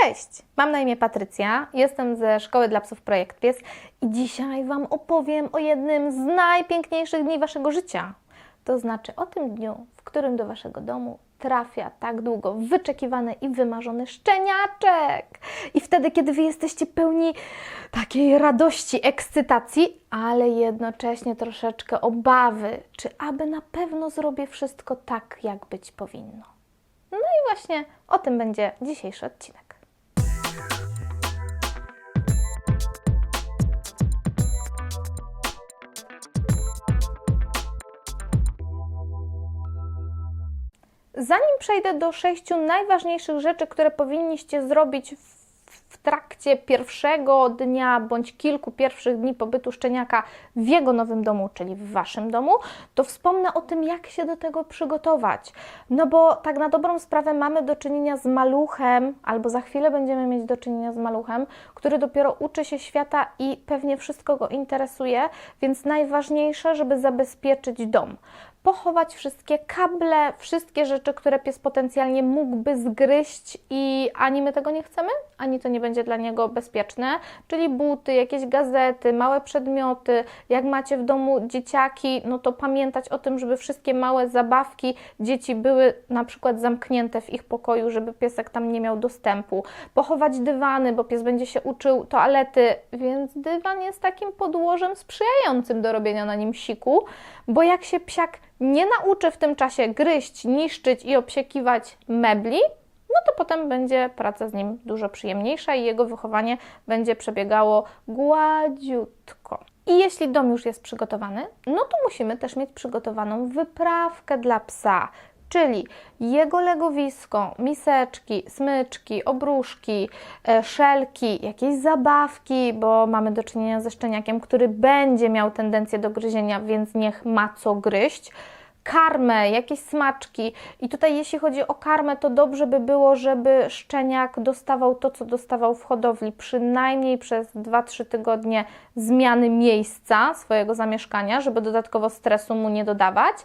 Cześć, mam na imię Patrycja, jestem ze Szkoły dla Psów Projekt Pies i dzisiaj Wam opowiem o jednym z najpiękniejszych dni Waszego życia. To znaczy o tym dniu, w którym do Waszego domu trafia tak długo wyczekiwany i wymarzony szczeniaczek. I wtedy, kiedy Wy jesteście pełni takiej radości, ekscytacji, ale jednocześnie troszeczkę obawy, czy aby na pewno zrobię wszystko tak, jak być powinno. No i właśnie o tym będzie dzisiejszy odcinek. Zanim przejdę do sześciu najważniejszych rzeczy, które powinniście zrobić w, trakcie pierwszego dnia bądź kilku pierwszych dni pobytu szczeniaka w jego nowym domu, czyli w waszym domu, to wspomnę o tym, jak się do tego przygotować. No bo tak na dobrą sprawę mamy do czynienia z maluchem, albo za chwilę będziemy mieć do czynienia z maluchem, który dopiero uczy się świata i pewnie wszystko go interesuje, więc najważniejsze, żeby zabezpieczyć dom pochować wszystkie kable, wszystkie rzeczy, które pies potencjalnie mógłby zgryźć i ani my tego nie chcemy, ani to nie będzie dla niego bezpieczne, czyli buty, jakieś gazety, małe przedmioty. Jak macie w domu dzieciaki, no to pamiętać o tym, żeby wszystkie małe zabawki dzieci były na przykład zamknięte w ich pokoju, żeby piesek tam nie miał dostępu. Pochować dywany, bo pies będzie się uczył toalety, więc dywan jest takim podłożem sprzyjającym do robienia na nim siku, bo jak się psiak nie nauczy w tym czasie gryźć, niszczyć i obsiekiwać mebli, no to potem będzie praca z nim dużo przyjemniejsza i jego wychowanie będzie przebiegało gładziutko. I jeśli dom już jest przygotowany, no to musimy też mieć przygotowaną wyprawkę dla psa, czyli jego legowisko, miseczki, smyczki, obruszki, e, szelki, jakieś zabawki, bo mamy do czynienia ze szczeniakiem, który będzie miał tendencję do gryzienia, więc niech ma co gryźć karmę, jakieś smaczki. I tutaj, jeśli chodzi o karmę, to dobrze by było, żeby szczeniak dostawał to, co dostawał w hodowli, przynajmniej przez 2-3 tygodnie zmiany miejsca swojego zamieszkania, żeby dodatkowo stresu mu nie dodawać.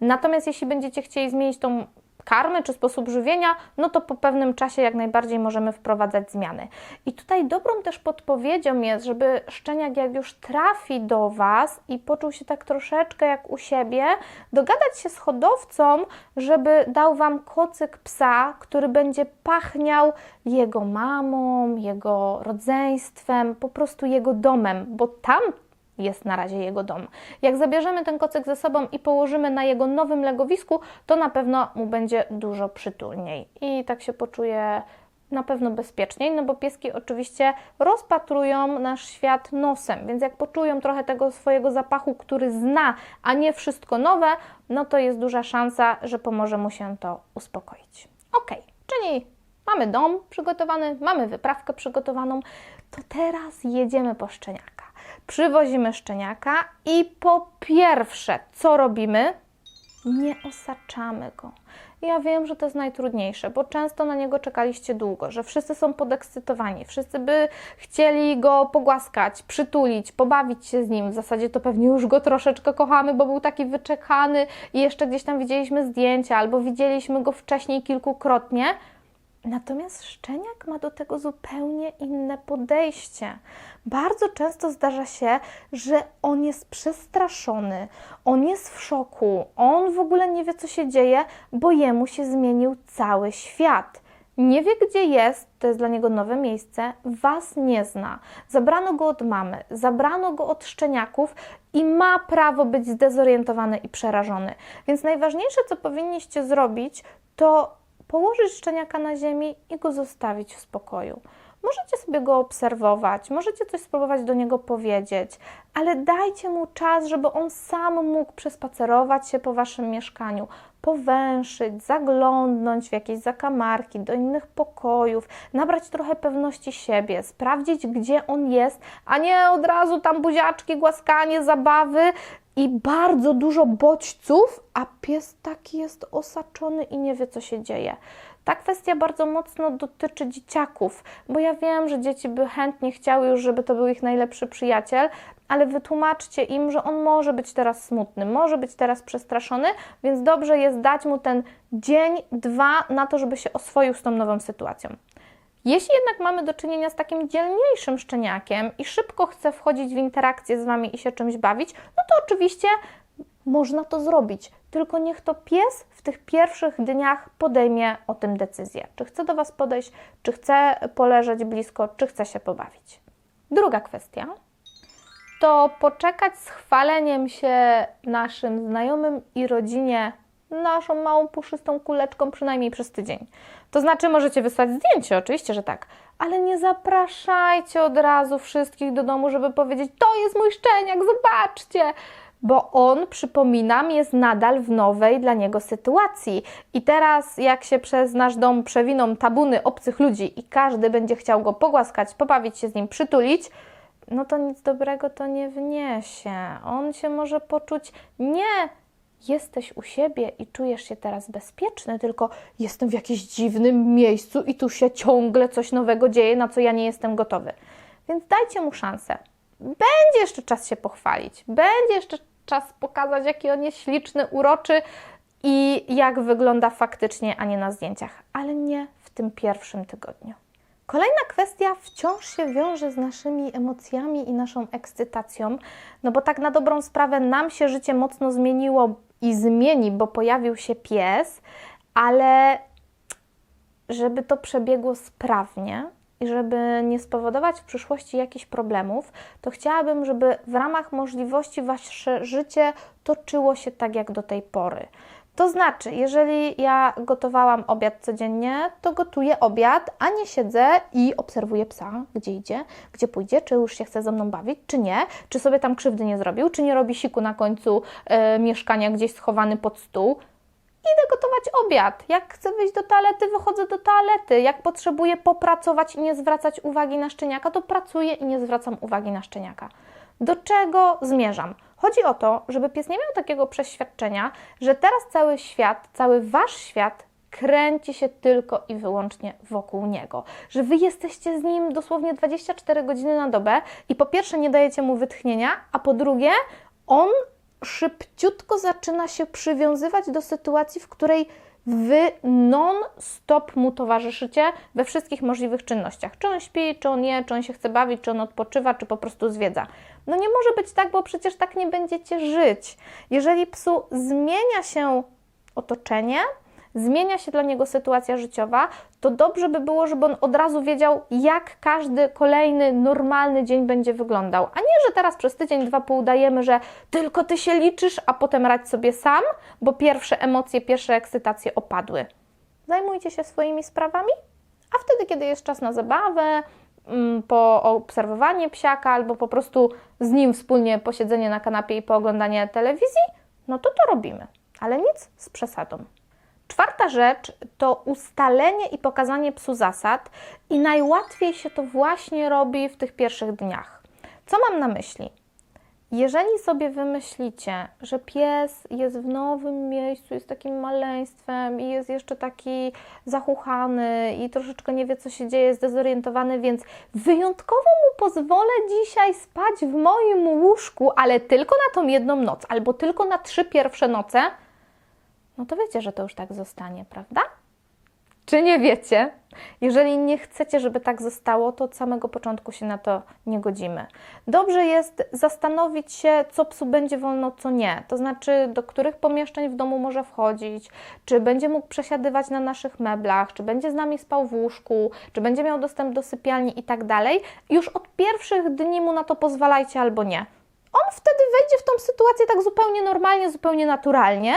Natomiast jeśli będziecie chcieli zmienić tą karmy czy sposób żywienia, no to po pewnym czasie jak najbardziej możemy wprowadzać zmiany. I tutaj dobrą też podpowiedzią jest, żeby szczeniak jak już trafi do Was i poczuł się tak troszeczkę jak u siebie, dogadać się z hodowcą, żeby dał Wam kocyk psa, który będzie pachniał jego mamą, jego rodzeństwem, po prostu jego domem, bo tam jest na razie jego dom. Jak zabierzemy ten kocyk ze sobą i położymy na jego nowym legowisku, to na pewno mu będzie dużo przytulniej i tak się poczuje na pewno bezpieczniej, no bo pieski oczywiście rozpatrują nasz świat nosem, więc jak poczują trochę tego swojego zapachu, który zna, a nie wszystko nowe, no to jest duża szansa, że pomoże mu się to uspokoić. Ok, czyli mamy dom przygotowany, mamy wyprawkę przygotowaną, to teraz jedziemy po szczeniaka przywozimy szczeniaka i po pierwsze, co robimy? Nie osaczamy go. Ja wiem, że to jest najtrudniejsze, bo często na niego czekaliście długo, że wszyscy są podekscytowani, wszyscy by chcieli go pogłaskać, przytulić, pobawić się z nim. W zasadzie to pewnie już go troszeczkę kochamy, bo był taki wyczekany i jeszcze gdzieś tam widzieliśmy zdjęcia albo widzieliśmy go wcześniej kilkukrotnie. Natomiast szczeniak ma do tego zupełnie inne podejście. Bardzo często zdarza się, że on jest przestraszony, on jest w szoku, on w ogóle nie wie, co się dzieje, bo jemu się zmienił cały świat. Nie wie, gdzie jest, to jest dla niego nowe miejsce, was nie zna. Zabrano go od mamy, zabrano go od szczeniaków i ma prawo być zdezorientowany i przerażony. Więc najważniejsze, co powinniście zrobić, to położyć szczeniaka na ziemi i go zostawić w spokoju. Możecie sobie go obserwować, możecie coś spróbować do niego powiedzieć, ale dajcie mu czas, żeby on sam mógł przespacerować się po waszym mieszkaniu, powęszyć, zaglądnąć w jakieś zakamarki, do innych pokojów, nabrać trochę pewności siebie, sprawdzić, gdzie on jest, a nie od razu tam buziaczki, głaskanie, zabawy i bardzo dużo bodźców, a pies taki jest osaczony i nie wie, co się dzieje. Ta kwestia bardzo mocno dotyczy dzieciaków, bo ja wiem, że dzieci by chętnie chciały już, żeby to był ich najlepszy przyjaciel, ale wytłumaczcie im, że on może być teraz smutny, może być teraz przestraszony, więc dobrze jest dać mu ten dzień, dwa na to, żeby się oswoił z tą nową sytuacją. Jeśli jednak mamy do czynienia z takim dzielniejszym szczeniakiem i szybko chce wchodzić w interakcję z Wami i się czymś bawić, no to oczywiście można to zrobić. Tylko niech to pies w tych pierwszych dniach podejmie o tym decyzję. Czy chce do Was podejść, czy chce poleżeć blisko, czy chce się pobawić. Druga kwestia to poczekać z chwaleniem się naszym znajomym i rodzinie naszą małą puszystą kuleczką przynajmniej przez tydzień. To znaczy możecie wysłać zdjęcie, oczywiście, że tak, ale nie zapraszajcie od razu wszystkich do domu, żeby powiedzieć: To jest mój szczeniak, zobaczcie! Bo on, przypominam, jest nadal w nowej dla niego sytuacji. I teraz, jak się przez nasz dom przewiną tabuny obcych ludzi i każdy będzie chciał go pogłaskać, pobawić się z nim, przytulić, no to nic dobrego to nie wniesie. On się może poczuć nie jesteś u siebie i czujesz się teraz bezpieczny, tylko jestem w jakimś dziwnym miejscu i tu się ciągle coś nowego dzieje, na co ja nie jestem gotowy. Więc dajcie mu szansę. Będzie jeszcze czas się pochwalić, będzie jeszcze czas pokazać, jaki on jest śliczny, uroczy i jak wygląda faktycznie, a nie na zdjęciach, ale nie w tym pierwszym tygodniu. Kolejna kwestia wciąż się wiąże z naszymi emocjami i naszą ekscytacją, no bo tak na dobrą sprawę nam się życie mocno zmieniło i zmieni, bo pojawił się pies, ale żeby to przebiegło sprawnie i żeby nie spowodować w przyszłości jakichś problemów, to chciałabym, żeby w ramach możliwości Wasze życie toczyło się tak jak do tej pory. To znaczy, jeżeli ja gotowałam obiad codziennie, to gotuję obiad, a nie siedzę i obserwuję psa, gdzie idzie, gdzie pójdzie, czy już się chce ze mną bawić, czy nie, czy sobie tam krzywdy nie zrobił, czy nie robi siku na końcu e, mieszkania gdzieś schowany pod stół. Idę gotować obiad. Jak chcę wyjść do toalety, wychodzę do toalety. Jak potrzebuję popracować i nie zwracać uwagi na szczeniaka, to pracuję i nie zwracam uwagi na szczeniaka. Do czego zmierzam? Chodzi o to, żeby pies nie miał takiego przeświadczenia, że teraz cały świat, cały wasz świat kręci się tylko i wyłącznie wokół niego. Że wy jesteście z nim dosłownie 24 godziny na dobę i po pierwsze nie dajecie mu wytchnienia, a po drugie on szybciutko zaczyna się przywiązywać do sytuacji, w której Wy non-stop mu towarzyszycie we wszystkich możliwych czynnościach. Czy on śpi, czy on je, czy on się chce bawić, czy on odpoczywa, czy po prostu zwiedza. No nie może być tak, bo przecież tak nie będziecie żyć. Jeżeli psu zmienia się otoczenie, zmienia się dla niego sytuacja życiowa, to dobrze by było, żeby on od razu wiedział, jak każdy kolejny normalny dzień będzie wyglądał. A nie, że teraz przez tydzień, dwa półdajemy, że tylko ty się liczysz, a potem radź sobie sam, bo pierwsze emocje, pierwsze ekscytacje opadły. Zajmujcie się swoimi sprawami, a wtedy, kiedy jest czas na zabawę, mm, po obserwowanie psiaka albo po prostu z nim wspólnie posiedzenie na kanapie i pooglądanie telewizji, no to to robimy, ale nic z przesadą. Czwarta rzecz to ustalenie i pokazanie psu zasad, i najłatwiej się to właśnie robi w tych pierwszych dniach. Co mam na myśli? Jeżeli sobie wymyślicie, że pies jest w nowym miejscu, jest takim maleństwem i jest jeszcze taki zachuchany i troszeczkę nie wie, co się dzieje, jest dezorientowany, więc wyjątkowo mu pozwolę dzisiaj spać w moim łóżku, ale tylko na tą jedną noc, albo tylko na trzy pierwsze noce, no to wiecie, że to już tak zostanie, prawda? Czy nie wiecie? Jeżeli nie chcecie, żeby tak zostało, to od samego początku się na to nie godzimy. Dobrze jest zastanowić się, co psu będzie wolno, co nie. To znaczy, do których pomieszczeń w domu może wchodzić, czy będzie mógł przesiadywać na naszych meblach, czy będzie z nami spał w łóżku, czy będzie miał dostęp do sypialni i tak dalej. Już od pierwszych dni mu na to pozwalajcie albo nie. On wtedy wejdzie w tą sytuację tak zupełnie normalnie, zupełnie naturalnie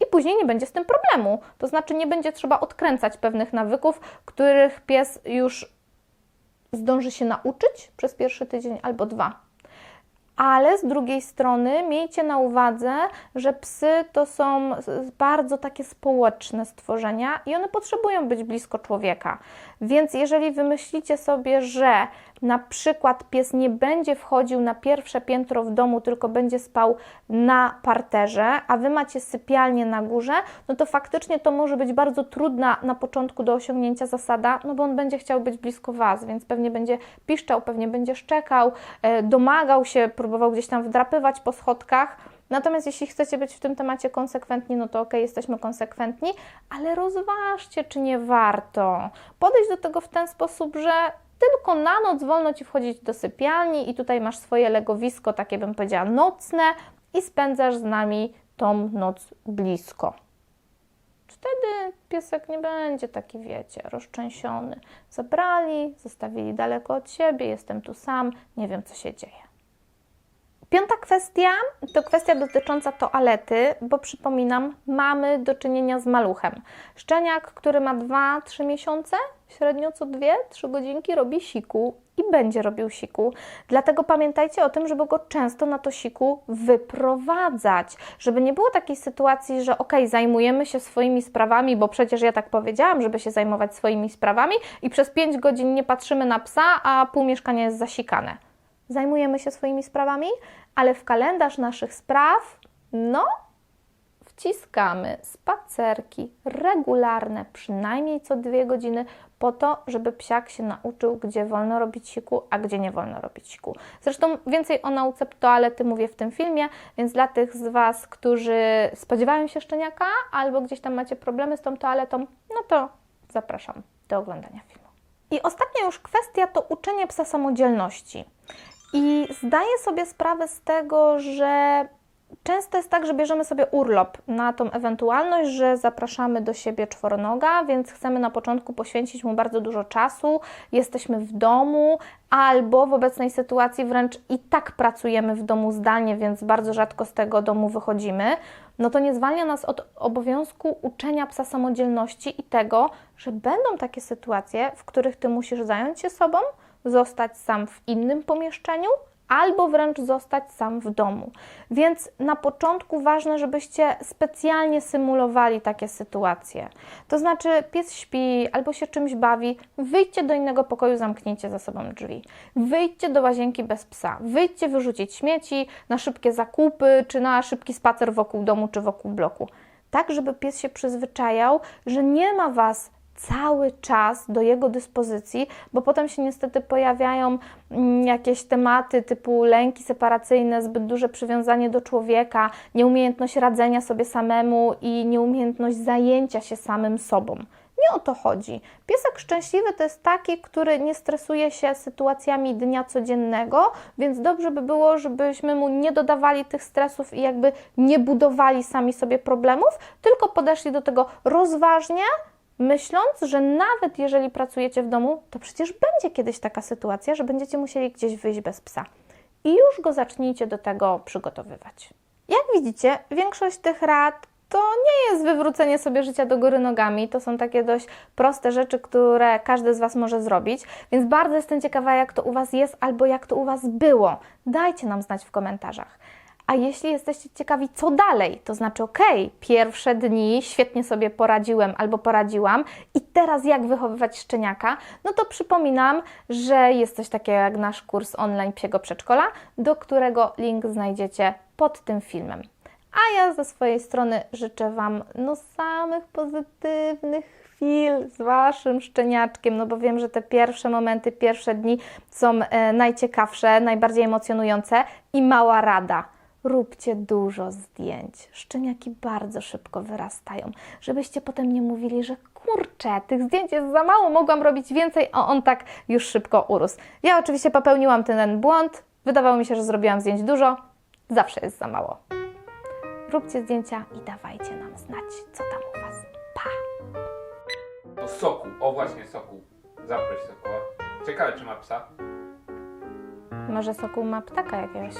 i później nie będzie z tym problemu. To znaczy nie będzie trzeba odkręcać pewnych nawyków, których pies już zdąży się nauczyć przez pierwszy tydzień albo dwa. Ale z drugiej strony miejcie na uwadze, że psy to są bardzo takie społeczne stworzenia i one potrzebują być blisko człowieka. Więc jeżeli wymyślicie sobie, że na przykład pies nie będzie wchodził na pierwsze piętro w domu, tylko będzie spał na parterze, a wy macie sypialnię na górze, no to faktycznie to może być bardzo trudna na początku do osiągnięcia zasada, no bo on będzie chciał być blisko was, więc pewnie będzie piszczał, pewnie będzie szczekał, e, domagał się, próbował gdzieś tam wdrapywać po schodkach. Natomiast jeśli chcecie być w tym temacie konsekwentni, no to ok, jesteśmy konsekwentni, ale rozważcie, czy nie warto podejść do tego w ten sposób, że tylko na noc wolno Ci wchodzić do sypialni i tutaj masz swoje legowisko, takie bym powiedziała nocne i spędzasz z nami tą noc blisko. Wtedy piesek nie będzie taki, wiecie, rozczęsiony. Zabrali, zostawili daleko od siebie, jestem tu sam, nie wiem co się dzieje. Piąta kwestia to kwestia dotycząca toalety, bo przypominam, mamy do czynienia z maluchem. Szczeniak, który ma 2-3 miesiące, średnio co 2-3 godzinki robi siku i będzie robił siku. Dlatego pamiętajcie o tym, żeby go często na to siku wyprowadzać, żeby nie było takiej sytuacji, że ok, zajmujemy się swoimi sprawami, bo przecież ja tak powiedziałam, żeby się zajmować swoimi sprawami i przez 5 godzin nie patrzymy na psa, a pół mieszkania jest zasikane zajmujemy się swoimi sprawami, ale w kalendarz naszych spraw, no, wciskamy spacerki regularne, przynajmniej co dwie godziny, po to, żeby psiak się nauczył, gdzie wolno robić siku, a gdzie nie wolno robić siku. Zresztą więcej o nauce toalety mówię w tym filmie, więc dla tych z Was, którzy spodziewają się szczeniaka albo gdzieś tam macie problemy z tą toaletą, no to zapraszam do oglądania filmu. I ostatnia już kwestia to uczenie psa samodzielności. I zdaję sobie sprawę z tego, że często jest tak, że bierzemy sobie urlop na tą ewentualność, że zapraszamy do siebie czworonoga, więc chcemy na początku poświęcić mu bardzo dużo czasu, jesteśmy w domu, albo w obecnej sytuacji wręcz i tak pracujemy w domu zdalnie, więc bardzo rzadko z tego domu wychodzimy. No to nie zwalnia nas od obowiązku uczenia psa samodzielności i tego, że będą takie sytuacje, w których ty musisz zająć się sobą, zostać sam w innym pomieszczeniu, albo wręcz zostać sam w domu. Więc na początku ważne, żebyście specjalnie symulowali takie sytuacje. To znaczy, pies śpi albo się czymś bawi, wyjdźcie do innego pokoju, zamknijcie za sobą drzwi. Wyjdźcie do łazienki bez psa. Wyjdźcie wyrzucić śmieci na szybkie zakupy, czy na szybki spacer wokół domu, czy wokół bloku. Tak, żeby pies się przyzwyczajał, że nie ma was cały czas do jego dyspozycji, bo potem się niestety pojawiają mm, jakieś tematy typu lęki separacyjne, zbyt duże przywiązanie do człowieka, nieumiejętność radzenia sobie samemu i nieumiejętność zajęcia się samym sobą. Nie o to chodzi. Piesek szczęśliwy to jest taki, który nie stresuje się sytuacjami dnia codziennego, więc dobrze by było, żebyśmy mu nie dodawali tych stresów i jakby nie budowali sami sobie problemów, tylko podeszli do tego rozważnie, myśląc, że nawet jeżeli pracujecie w domu, to przecież będzie kiedyś taka sytuacja, że będziecie musieli gdzieś wyjść bez psa. I już go zacznijcie do tego przygotowywać. Jak widzicie, większość tych rad to nie jest wywrócenie sobie życia do góry nogami. To są takie dość proste rzeczy, które każdy z Was może zrobić. Więc bardzo jestem ciekawa, jak to u Was jest albo jak to u Was było. Dajcie nam znać w komentarzach. A jeśli jesteście ciekawi, co dalej, to znaczy, ok, pierwsze dni świetnie sobie poradziłem albo poradziłam, i teraz jak wychowywać szczeniaka, no to przypominam, że jest coś takiego jak nasz kurs online psiego przedszkola, do którego link znajdziecie pod tym filmem. A ja ze swojej strony życzę Wam no samych pozytywnych chwil z Waszym szczeniaczkiem, no bo wiem, że te pierwsze momenty, pierwsze dni są e, najciekawsze, najbardziej emocjonujące i mała rada. Róbcie dużo zdjęć. Szczeniaki bardzo szybko wyrastają, żebyście potem nie mówili, że kurczę, tych zdjęć jest za mało, mogłam robić więcej, a on tak już szybko urósł. Ja oczywiście popełniłam ten błąd, wydawało mi się, że zrobiłam zdjęć dużo, zawsze jest za mało. Róbcie zdjęcia i dawajcie nam znać, co tam u Was. Pa! O soku, o właśnie soku. Zaproś sokoła. Ciekawe czy ma psa. Może Sokół ma ptaka jakiegoś?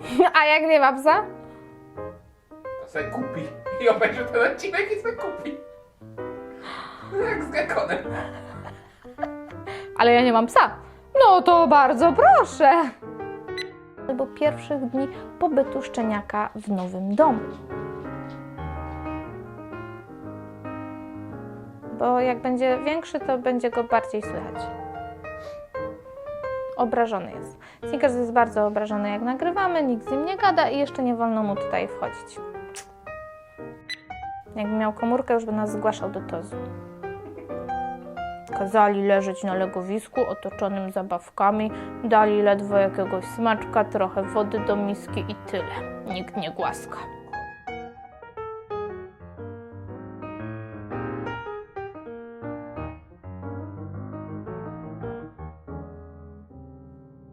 A jak nie ma psa? To sobie kupi. I obejrzy ten odcinek i sobie kupi. Jak z Gekonem. Ale ja nie mam psa. No to bardzo proszę. Albo pierwszych dni pobytu szczeniaka w nowym domu. Bo jak będzie większy, to będzie go bardziej słychać. Obrażony jest. Snickers jest bardzo obrażony, jak nagrywamy, nikt z nim nie gada i jeszcze nie wolno mu tutaj wchodzić. Jakby miał komórkę, już by nas zgłaszał do tozu. Kazali leżeć na legowisku otoczonym zabawkami, dali ledwo jakiegoś smaczka, trochę wody do miski i tyle. Nikt nie głaska.